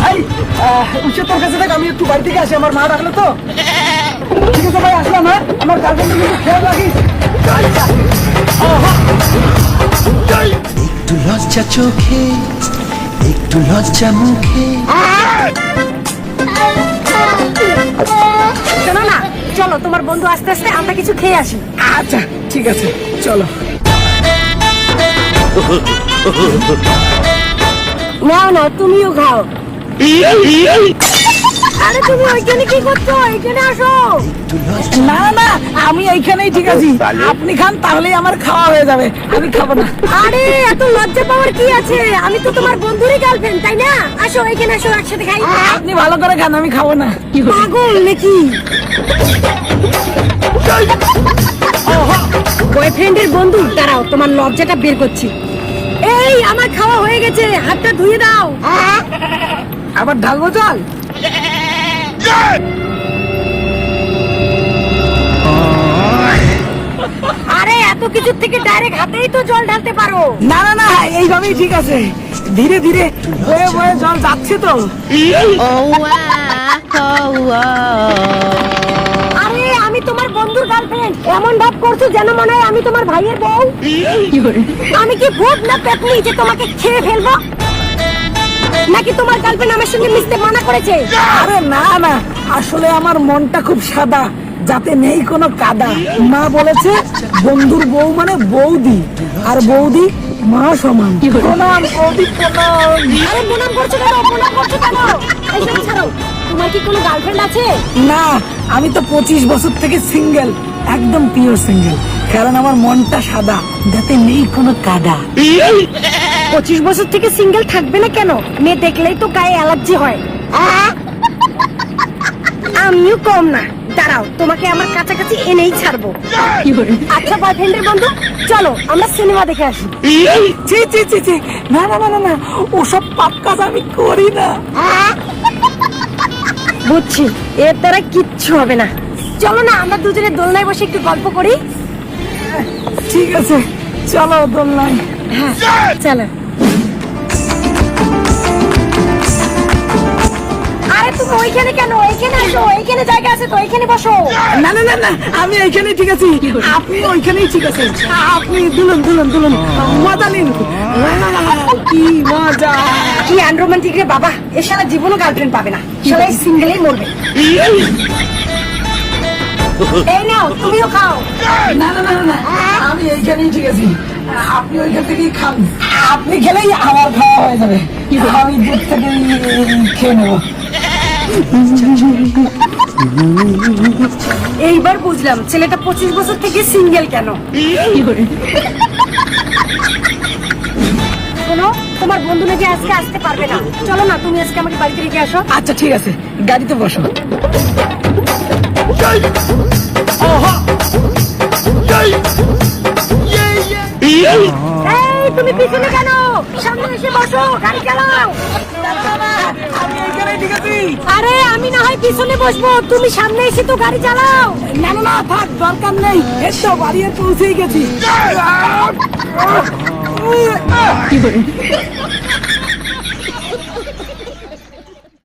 ভাই উচ্চে তোর কাছে দেখ আমি একটু বাড়ি থেকে আসি আমার মা ডাকলো তো। ঠিক আছে ভাই আসলাম হ্যাঁ? আমার কিন্তু খেয়াল রাখিস। একটু লজ্জা চোখে একটু লজ্জা মুখে। শোনো না চলো তোমার বন্ধু আস্তে আস্তে আমরা কিছু খেয়ে আসি। আচ্ছা ঠিক আছে চলো। নাও না তুমিও খাও। আরে তুমি ওইখানে কি করছ? এখানে আসো। না না আমি এইখানেই ঠিক আছি। আপনি খান তাহলেই আমার খাওয়া হয়ে যাবে। আমি খাব না। আরে এত লজ্জা পাওয়ার কি আছে? আমি তো তোমার বন্ধুরই গার্লফ্রেন্ড তাই না? আসো এখানে আসো একসাথে খাই। আপনি ভালো করে খান আমি খাব না। পাগল নাকি? বয়ফ্রেন্ডের বন্ধু। দাঁড়াও তোমার লজ্জাটা বের করছি। এই আমার খাওয়া হয়ে গেছে। হাতটা ধুয়ে দাও। আবার ঢালবো জল? আরে এত কিছুর থেকে ডাইরেক্ট হাতেই তো জল ঢালতে পারো। না না না এইভাবেই ঠিক আছে। ধীরে ধীরে বয়ে বয়ে জল যাচ্ছে তো। বন্ধুর গার্লফ্রেন্ড এমন ভাব করছ যেন মনে হয় আমি তোমার ভাইয়ের বউ? আমি কি ভূত না পেতনি যে তোমাকে খেয়ে ফেলব? নাকি তোমার গার্লফ্রেন্ড আমার সঙ্গে মিশতে মানা করেছে? আরে না না আসলে আমার মনটা খুব সাদা যাতে নেই কোনো কাদা। মা বলেছে বন্ধুর বউ মানে বৌদি আর বৌদি মা সমান। প্রণাম বৌদি প্রণাম আরে প্রণাম করছ কেন? প্রণাম করছ কেন? তোমার কি কোনো গার্লফ্রেন্ড আছে? না আমি তো পঁচিশ বছর থেকে সিঙ্গেল একদম পিওর সিঙ্গেল কারণ আমার মনটা সাদা যাতে নেই কোনো কাদা। পঁচিশ বছর থেকে সিঙ্গেল থাকবে না কেন? মেয়ে দেখলেই তো গায়ে অ্যালার্জি হয়। আমিও কম না। দাঁড়াও তোমাকে আমার কাছাকাছি এনেই ছাড়বো। আচ্ছা বয়ফ্রেন্ডের বন্ধু চলো আমরা সিনেমা দেখে আসি। ছি ছি ছি ছি। না না না না না ওসব পাপ কাজ আমি করি না। বুঝছি। এর দ্বারা কিচ্ছু হবে না। চলো না আমরা দুজনে দোলনায় বসে একটু গল্প করি। ঠিক আছে চলো দোলনায়। হ্যাঁ চলো। আরে তুমি ওইখানে কেন? আসো এইখানে জায়গা আছে তো বসো। না না না না আমি ঠিক আছি। আপনি ওইখানেই ঠিক আছেন। আপনি দুলুন দুলুন দুলুন। মজা নিন। কি মজা? কি আনরোমান্টিক রে বাবা? এ সারা জীবনও গার্লফ্রেন্ড পাবে না। সবাই সিঙ্গেলেই মরবে। এই নাও তুমিও খাও। না না না না, আমি এইখানেই ঠিক আছি। আপনি ওইখান থেকেই খান। আপনি খেলেই আমার খাওয়া হয়ে যাবে। আমি দুধ থেকে খেয়ে নেব। এইবার বুঝলাম ছেলেটা পঁচিশ বছর থেকে সিঙ্গেল কেন? বন্ধু নাকি আজকে আসতে পারবে না? চলো না তুমি আজকে আমাকে বাড়িতে রেখে আসো। আচ্ছা ঠিক আছে। গাড়িতে বসো। তুমি পিছনে কেন? সামনে এসে বসো গাড়ি চালাও। আরে আমি না হয় পিছনে বসবো। তুমি সামনে এসে তো গাড়ি চালাও। না না থাক দরকার নেই। এই তো বাড়ি পৌঁছেই গেছি। 一啊闭